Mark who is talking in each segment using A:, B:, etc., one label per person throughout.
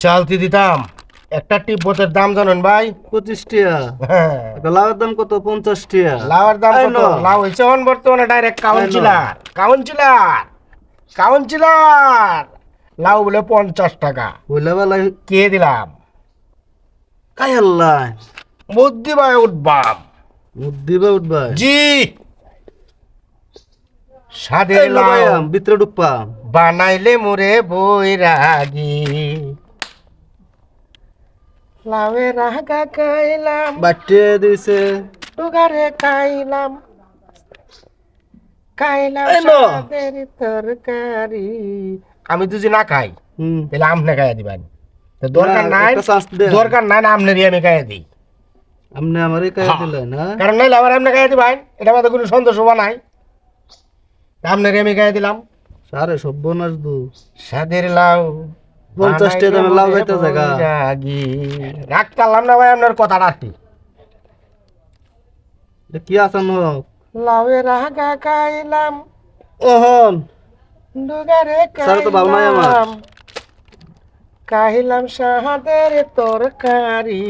A: চালতি দিতাম। একটা টিপতের দাম জানেন ভাই?
B: পঁচিশ টিয়া
A: হ্যাঁ
B: লাউয়ের দাম কত? পঞ্চাশ টিয়া
A: লাউয়ের দাম কত? লাউ হয়েছে এখন বর্তমানে ডাইরেক্ট কাউন্সিলার। কাউন্সিলার! কাউন্সিলার! লাউ বলে পঞ্চাশ টাকা।
B: বেলায়
A: কে দিলাম?
B: কাই আল্লাহ?
A: বুদ্ধি ভাই উঠবাম
B: দিবা উঠবা
A: জি। সাদের
B: এই
A: লাউ।
B: ভিতরে ঢুকপা
A: বানাইলে মোরে বৈরাগী। লাউয়ে রাগা খাইলাম
B: বাটিয়ে দিছে।
A: টুগারে খাইলাম খাইলাম
B: এই
A: সাদের তরকারি। আমি যদি না খাই
B: হুম।
A: তাহলে আমনে খাইয়া দিবেন। দরকার নাই। দরকার নাই না আমনেরই আমি খাইয়া দিই।
B: আপনি আমারই কাজ
A: হ্যাঁ।
B: দিলেন না
A: কারণ নাইলে আবার আমনে খাইয়া দিবেন এটা আমাদের কোনো সন্তোষ হবা নাই। আমনেরই আমি খাইয়া দিলাম।
B: সারে সর্বনাশ দু
A: সাদের লাউ।
B: পঞ্চাশ টাকা দামের লাউ যাইতে জায়গা।
A: জাগি। রাখতাম না ভাই আপনার কথা রাখি
B: কি? আসান হোক
A: লাউয়ের রাগা খাইলাম
B: ওহন
A: ডুগারে। খাইলাম খাইলাম সাদের তরকারি।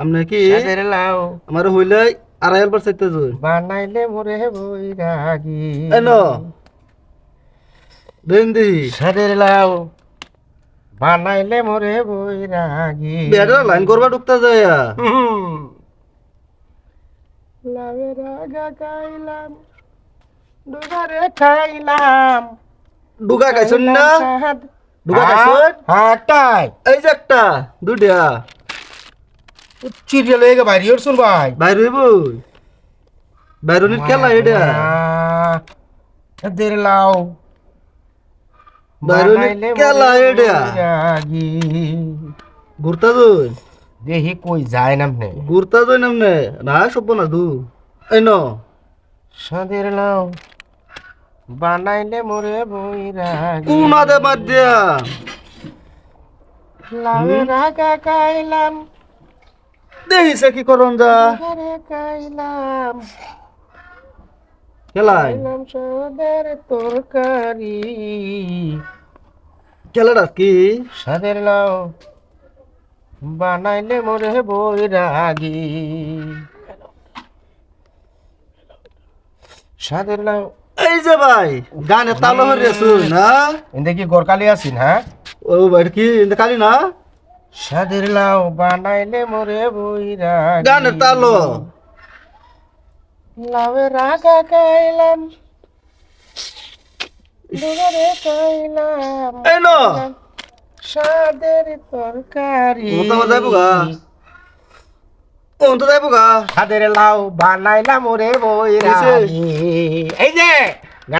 B: আপনি কি?
A: লাউ।
B: আমার হইলে আড়াই বার চাইতে
A: বানাইলে মোরে বৈরাগী।
B: এন। দেন দিহি
A: সাদের লাউ বানাইলে মোরে বৈরাগী
B: বেটা লাইন করবা ঢুকতে যায়।
A: লাউয়ের রাগা খাইলাম ডুগারে খাইলাম।
B: ডুগা খাইছেন না? ডুগা খাইছেন
A: হ্যাঁ একটাই
B: এই যে একটা
A: চিরিয়াল হয়ে গেছে বাইরে শুন ভাই।
B: বাইর হইব? বাইরনির খেলা এটা।
A: সাদের লাউ
B: বাইরনির
A: বানাইলে
B: খেলা
A: মোরে
B: এটা
A: বৈরাগী।
B: ঘুরতা
A: কই যায় নামনে
B: ঘুরতা নামনে না। সব না দু। এই ন।
A: সাদের লাউ। বানাইলে মোরে বৈরাগী।
B: কোনা দে বাদ দিয়া?
A: রাগা খাইলাম
B: দেখিছে কি করন যা?
A: ঘরে খাইলাম
B: খেলাই
A: খাইলাম সাদের তরকারি।
B: খেলাটা কি?
A: সাদের লাউ। বানাইলে মোরে বৈরাগী। সাদের লাউ।
B: এই যে ভাই গানে তালো হরে না?
A: এতে কি গোরকালি আছিন হ্যাঁ
B: ও ভাই কি ইন্দা কালি না?
A: সাদের লাউ বানাইলে মোরে বৈরাগী।
B: গানে তালো।
A: লাউয়ের রাগা খাইলাম দুবারে খাইলাম
B: এই ন
A: সাদের তরকারি
B: আমার যাইবো গা। ও তো যাইব গা
A: সাদের লাউ বানাইলাম ওরে বৈরাগী এই যে